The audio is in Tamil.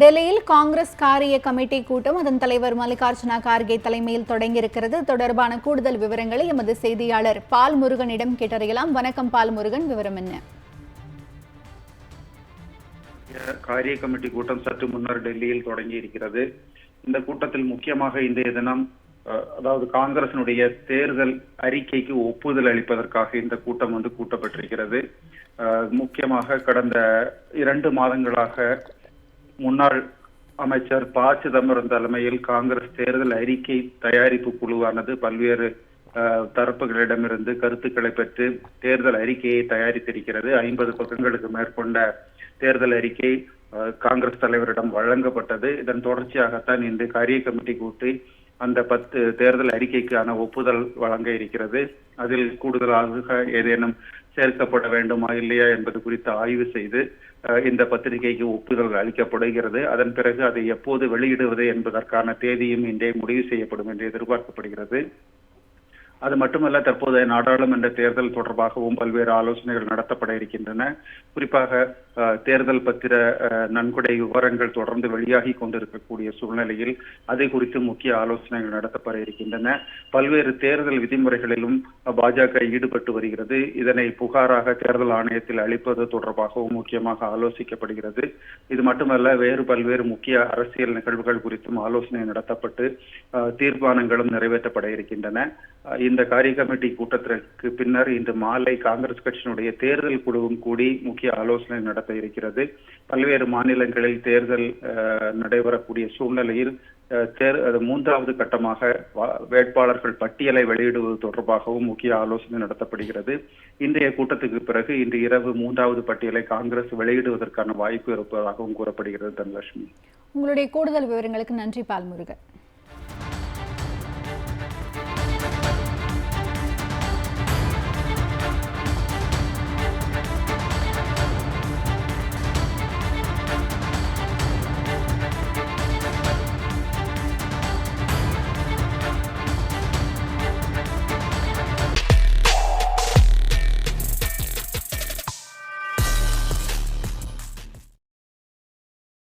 டெல்லியில் காங்கிரஸ் காரிய கமிட்டி கூட்டம் அதன் தலைவர் மல்லிகார்ஜுனா கார்கே தலைமையில் தொடங்கியிருக்கிறது. தொடர்பான கூடுதல் விவரங்களை எமது செய்தியாளர் பால் முருகனிடம் கேட்டறியலாம். வணக்கம் பால் முருகன் விவரம் என்ன? காரிய கமிட்டி கூட்டம் சற்று முன்னர் டெல்லியில் தொடங்கி இருக்கிறது இந்த கூட்டத்தில் முக்கியமாக இன்றைய தினம் அதாவது காங்கிரசினுடைய தேர்தல் அறிக்கைக்கு ஒப்புதல் அளிப்பதற்காக இந்த கூட்டம் வந்து கூட்டப்பட்டிருக்கிறது. முக்கியமாக கடந்த இரண்டு மாதங்களாக முன்னாள் அமைச்சர் ப. சிதம்பரம் தலைமையில் காங்கிரஸ் தேர்தல் அறிக்கை தயாரிப்பு குழுவானது பல்வேறு தரப்புகளிடமிருந்து கருத்துக்களை பெற்று தேர்தல் அறிக்கையை தயாரித்திருக்கிறது. ஐம்பது பக்கங்களுக்கு மேற்கொண்ட தேர்தல் அறிக்கை காங்கிரஸ் தலைவரிடம் வழங்கப்பட்டது. இதன் தொடர்ச்சியாகத்தான் இன்று காரிய கமிட்டி கூட்டி அந்த பத்து தேர்தல் அறிக்கைக்கான ஒப்புதல் வழங்க இருக்கிறது. அதில் கூடுதலாக ஏதேனும் சேர்க்கப்பட வேண்டுமா இல்லையா என்பது குறித்து ஆய்வு செய்து அஹ், இந்த பத்திரிகைக்கு ஒப்புதல் அளிக்கப்படுகிறது. அதன் பிறகு அதை எப்போது வெளியிடுவது என்பதற்கான தேதியும் இன்றே முடிவு செய்யப்படும் என்று எதிர்பார்க்கப்படுகிறது. அது மட்டுமல்ல தற்போதைய நாடாளுமன்ற தேர்தல் தொடர்பாகவும் பல்வேறு ஆலோசனைகள் நடத்தப்பட இருக்கின்றன. குறிப்பாக தேர்தல் பத்திர நன்கொடை விவரங்கள் தொடர்ந்து வெளியாகி கொண்டிருக்கக்கூடிய சூழ்நிலையில் அதை குறித்து முக்கிய ஆலோசனைகள் நடத்தப்பட இருக்கின்றன. பல்வேறு தேர்தல் விதிமுறைகளிலும் பாஜக ஈடுபட்டு வருகிறது. இதனை புகாராக தேர்தல் ஆணையத்தில் அளிப்பது தொடர்பாகவும் முக்கியமாக ஆலோசிக்கப்படுகிறது. இது மட்டுமல்ல வேறு பல்வேறு முக்கிய அரசியல் நிகழ்வுகள் குறித்தும் ஆலோசனை நடத்தப்பட்டு தீர்மானங்களும் நிறைவேற்றப்பட இருக்கின்றன. இந்த காரிய கமிட்டி கூட்டத்திற்கு பின்னர் இன்று மாலை காங்கிரஸ் கட்சியினுடைய தேர்தல் குழுவும் கூடி முக்கிய ஆலோசனை நடத்த இருக்கிறது. பல்வேறு மாநிலங்களில் தேர்தல் நடைபெறக்கூடிய சூழ்நிலையில் தேர் அது மூன்றாவது கட்டமாக வேட்பாளர்கள் பட்டியலை வெளியிடுவது தொடர்பாகவும் முக்கிய ஆலோசனை நடத்தப்படுகிறது. இன்றைய கூட்டத்துக்கு பிறகு இன்று இரவு மூன்றாவது பட்டியலை காங்கிரஸ் வெளியிடுவதற்கான வாய்ப்பு இருப்பதாகவும் கூறப்படுகிறது தனலட்சுமி. உங்களுடைய கூடுதல் விவரங்களுக்கு நன்றி பால்முருகன்.